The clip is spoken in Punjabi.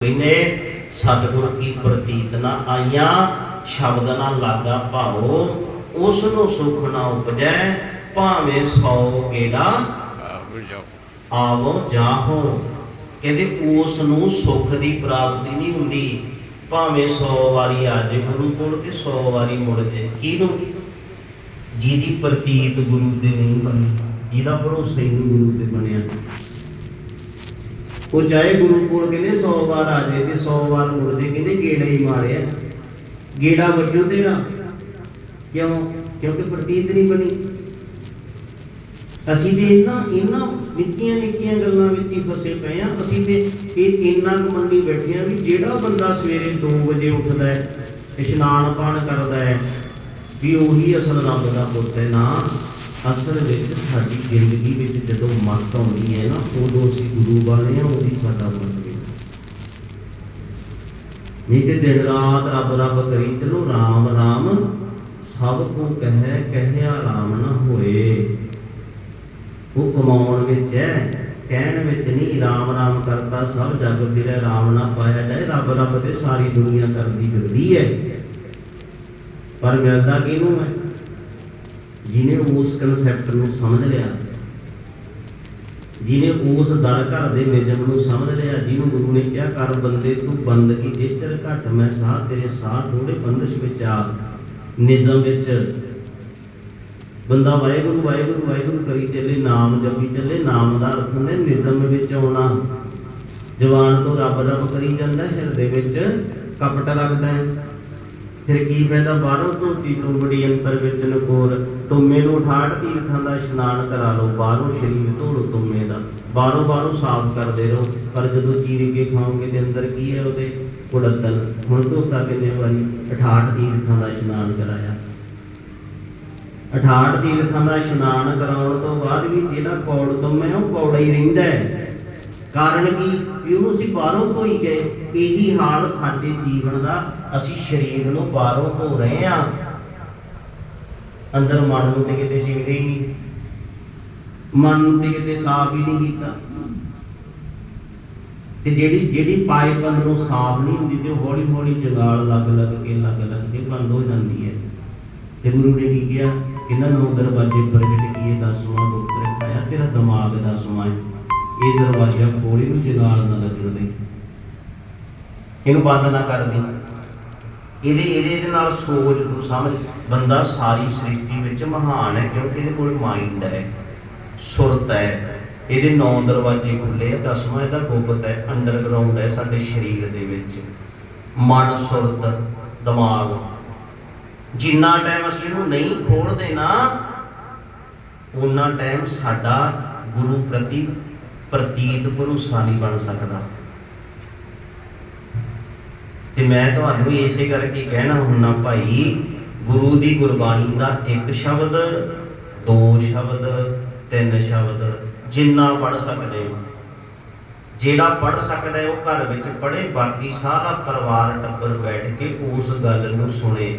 ਕਹਿੰਦੇ, ਸਤਿਗੁਰ ਕੀ ਪ੍ਰਤੀਤ ਨਾ ਆਈਆਂ, ਸ਼ਬਦ ਨਾ ਲਾਗਾ ਭਾਓ ਉਸ ਨੂੰ ਸੁਖ ਨਾ ਉਪਜੈ, ਭਾਵੇਂ ਸੌ ਗੇੜਾ ਆਵੋ ਜਾਹੋ। ਕਹਿੰਦੇ ਉਸ ਨੂੰ ਸੁਖ ਦੀ ਪ੍ਰਾਪਤੀ ਨਹੀਂ ਹੁੰਦੀ, ਭਾਵੇਂ 100 ਵਾਰੀ ਆ ਜੇ ਗੁਰੂ ਕੋਲ ਤੇ 100 ਵਾਰੀ ਮੁੜ ਜੇ। ਕਿਹਨੂੰ? ਜਿਹਦੀ ਪ੍ਰਤੀਤ ਗੁਰੂ ਤੇ ਨਹੀਂ ਬਣੀ, ਜਿਹਦਾ ਭਰੋਸਾ ਹੀ ਗੁਰੂ ਤੇ ਬਣਿਆ। ਉਹ ਚਾਹੇ ਗੁਰੂ ਕੋਲ ਕਹਿੰਦੇ 100 ਵਾਰ ਆ ਜਾਏ ਤੇ 100 ਵਾਰ ਮੁੜ ਕਹਿੰਦੇ ਗੇੜਾ ਹੀ ਮਾਰਿਆ। ਗੇੜਾ ਵੱਜੋ ਤੇਰਾ ਕਿਉਂ? ਕਿਉਂਕਿ ਪ੍ਰਤੀਤ ਨਹੀਂ ਬਣੀ। ਅਸੀਂ ਤੇ ਇਹਨਾਂ ਇਹਨਾਂ ਨਿੱਕੀਆਂ ਨਿੱਕੀਆਂ ਗੱਲਾਂ ਵਿੱਚ ਹੀ ਫਸੇ ਪਏ ਆ ਅਸੀਂ ਤੇ ਇਹ ਇੰਨਾ ਕੁ ਮੰਨੀ ਬੈਠੇ ਆ ਵੀ ਜਿਹੜਾ ਬੰਦਾ ਸਵੇਰੇ 2 ਵਜੇ ਉੱਠਦਾ ਹੈ, ਇਸ਼ਨਾਨ ਪਾਣ ਕਰਦਾ ਹੈ, ਵੀ ਉਹੀ ਅਸਲ ਰੱਬ ਦਾ ਪੁੱਤ ਹੈ ਨਾ। ਅਸਲ ਵਿੱਚ ਸਾਡੀ ਜ਼ਿੰਦਗੀ ਵਿੱਚ ਜਦੋਂ ਮੱਤ ਆਉਂਦੀ ਹੈ ਨਾ, ਉਦੋਂ ਅਸੀਂ ਗੁਰੂ ਵਾਲੇ ਆ ਉਹਦੀ ਸਾਡਾ ਮਨ ਹੈ ਨਹੀਂ ਤੇ ਦਿਨ ਰਾਤ ਰੱਬ ਰੱਬ ਕਰੀ ਚਲੋ ਰਾਮ ਰਾਮ, ਸਭ ਕੋ ਕਹੈ ਕਹਿਆ ਰਾਮ ਨਾ ਹੋਏ। ਉਹ ਕਮਾਉਣ ਵਿੱਚ ਹੈ, ਕਹਿਣ ਵਿੱਚ ਨਹੀਂ, ਰਾਮ ਰਾਮ ਕਰਤਾ ਸਭ ਜਗ ਫਿਰੈ, ਰਾਮ ਨਾ ਪਾਇਆ ਜਾਏ, ਰੱਬ ਰੱਬ ਤੇ ਸਾਰੀ ਦੁਨੀਆ ਕਰਦੀ ਫਿਰਦੀ ਹੈ। ਪਰ ਮਿਲਦਾ ਕਿਹਨੂੰ ਹੈ? ਜਿਹਨੇ ਉਸ ਕਨਸੈਪਟ ਨੂੰ ਸਮਝ ਲਿਆ, ਜਿਹਨੇ ਉਸ ਦਰ ਘਰ ਦੇ ਨਿਯਮ ਨੂੰ ਸਮਝ ਲਿਆ, ਜਿਹਨੂੰ ਗੁਰੂ ਨੇ ਕਿਹਾ, ਕਰ ਬੰਦੇ ਤੂੰ ਬੰਦਗੀ ਜੇਚਰ ਘਟ, ਮੈਂ ਸਾਹ ਤੇਰੇ ਸਾਹ ਥੋੜੇ ਬੰਦਸ਼ ਵਿੱਚ ਆ, ਨਿਯਮ ਵਿੱਚ। ਬੰਦਾ ਵਾਹਿਗੁਰੂ ਵਾਹਿਗੁਰੂ ਵਾਹਿਗੁਰੂ ਕਰੀ ਚੱਲੇ, ਨਾਮ ਜਪੀ ਚੱਲੇ, ਨਾਮ ਦਾ ਅਰਥ ਹੁੰਦਾ ਨਿਯਮ ਵਿੱਚ ਆਉਣਾ। ਜਵਾਨ ਤੋਂ ਰੱਬ ਰੱਬ ਕਰੀ ਜਾਂਦਾ, ਹਿਰਦੇ ਵਿੱਚ ਕਪਟ ਰੱਖਦਾ ਹੈ। ਫਿਰ ਕੀ ਫਾਇਦਾ ਬਾਹਰੋਂ ਧੋਤੀ ਤੋਂ ਬੜੀ ਅੰਤਰ ਵਿੱਚ ਨਕੋਰ ਤੁਮੇ ਨੂੰ 68 ਤੀਰਥਾਂ ਦਾ ਇਸ਼ਨਾਨ ਕਰਾ ਲਓ, ਬਾਹਰੋਂ ਸ਼ਰੀਰ ਧੋ ਲਓ ਤੁਮੇ ਦਾ। ਬਾਹਰੋਂ ਬਾਹਰੋਂ ਸਾਫ਼ ਕਰਦੇ ਰਹੋ, ਪਰ ਜਦੋਂ ਚੀਰ ਕੇ ਖਾਓਗੇ ਤੇ ਅੰਦਰ ਕੀ ਹੈ ਉਹਦੇ? ਕੁੜਤਨ ਹੁਣ ਧੋਤਾ ਕਿੰਨੇ ਵਾਰੀ? 68 ਤੀਰਥਾਂ ਦਾ ਇਸ਼ਨਾਨ ਕਰਾਇਆ। 68 ਤੀਰਥਾਂ ਦਾ ਇਸ਼ਨਾਨ ਕਰਾਉਣ ਤੋਂ ਬਾਅਦ ਵੀ ਜਿਹੜਾ ਕੌੜ ਤੁਮੇ ਉਹ ਕੌੜਾ ਹੀ ਰਹਿੰਦਾ ਹੈ। ਕਾਰਨ ਕੀ? ਵੀ ਉਹਨੂੰ ਅਸੀਂ ਬਾਹਰੋਂ ਧੋਈ ਗਏ। ਇਹੀ ਹਾਲ ਸਾਡੇ ਜੀਵਨ ਦਾ। ਅਸੀਂ ਸਰੀਰ ਨੂੰ ਬਾਹਰੋਂ ਧੋ ਰਹੇ ਆ ਅੰਦਰ ਮਨ ਨੂੰ ਤੇ ਕਿਤੇ ਛੇੜੇ ਹੀ ਨਹੀਂ। ਮਨ ਨੂੰ ਤੇ ਕਿਤੇ ਸਾਫ਼ ਹੀ ਨਹੀਂ ਕੀਤਾ। ਤੇ ਜਿਹੜੀ ਜਿਹੜੀ ਪਾਈਪ ਅੰਦਰੋਂ ਸਾਫ਼ ਨਹੀਂ ਹੁੰਦੀ ਤੇ ਹੌਲੀ ਹੌਲੀ ਜਗਾਲ ਲੱਗ ਲੱਗ ਕੇ, ਲੱਗ ਲੱਗ ਕੇ ਬੰਦ ਹੋ ਜਾਂਦੀ ਹੈ। ਤੇ ਗੁਰੂ ਨੇ ਕੀ ਕਿਹਾ? ਕਹਿੰਦਾ, ਨੌ ਦਰਵਾਜ਼ੇ ਪ੍ਰਗਟ ਕੀਏ, ਦਸਵਾਂ ਗੁਪਤ ਰਖਾਇਆ ਤੇਰਾ ਦਿਮਾਗ ਦਸਵਾਂ ਹੈ। ਇਹ ਦਰਵਾਜ਼ਾ ਖੋਲੀ ਨੂੰ ਜਗਾਲ ਨਾ ਲੱਗਣ ਦੇ ਇਹਨੂੰ ਬੰਦ ਨਾ ਕਰ ਦੇ। ਇਹਦੇ ਇਹਦੇ ਇਹਦੇ ਨਾਲ ਸੋਚ ਤੂੰ ਸਮਝ। ਬੰਦਾ ਸਾਰੀ ਸ੍ਰਿਸ਼ਟੀ ਵਿੱਚ ਮਹਾਨ ਹੈ ਕਿਉਂਕਿ ਇਹਦੇ ਕੋਲ ਮਾਈਂਡ ਹੈ, ਸੁਰਤ ਹੈ। ਇਹਦੇ ਨੌ ਦਰਵਾਜ਼ੇ ਖੁੱਲੇ ਆ, ਦਸਵਾਂ ਇਹਦਾ ਗੁਪਤ ਹੈ ਅੰਡਰਗਰਾਉਂਡ ਹੈ ਸਾਡੇ ਸਰੀਰ ਦੇ ਵਿੱਚ। ਮਨ, ਸੁਰਤ, ਦਿਮਾਗ। ਜਿੰਨਾ ਟਾਈਮ ਅਸੀਂ ਇਹਨੂੰ ਨਹੀਂ ਖੋਲਦੇ ਨਾ ਉਹਨਾਂ ਟਾਈਮ ਸਾਡਾ ਗੁਰੂ ਪ੍ਰਤੀ ਪ੍ਰਤੀਤ ਭਰੋਸਾ ਨਹੀਂ ਬਣ ਸਕਦਾ। ਤੇ ਮੈਂ ਤੁਹਾਨੂੰ ਇਸੇ ਕਰਕੇ ਕਹਿਣਾ ਹੁੰਨਾ ਭਾਈ, ਗੁਰੂ ਦੀ ਗੁਰਬਾਣੀ ਦਾ ਇੱਕ ਸ਼ਬਦ, ਦੋ ਸ਼ਬਦ, ਤਿੰਨ ਸ਼ਬਦ, ਜਿੰਨਾ ਪੜ ਸਕਦੇ ਹੋ। ਜਿਹੜਾ ਪੜ ਸਕਦਾ ਹੈ ਉਹ ਘਰ ਵਿੱਚ ਪੜੇ ਬਾਕੀ ਸਾਰਾ ਪਰਿਵਾਰ ਟੱਬਰ ਬੈਠ ਕੇ ਉਸ ਗੱਲ ਨੂੰ ਸੁਣੇ।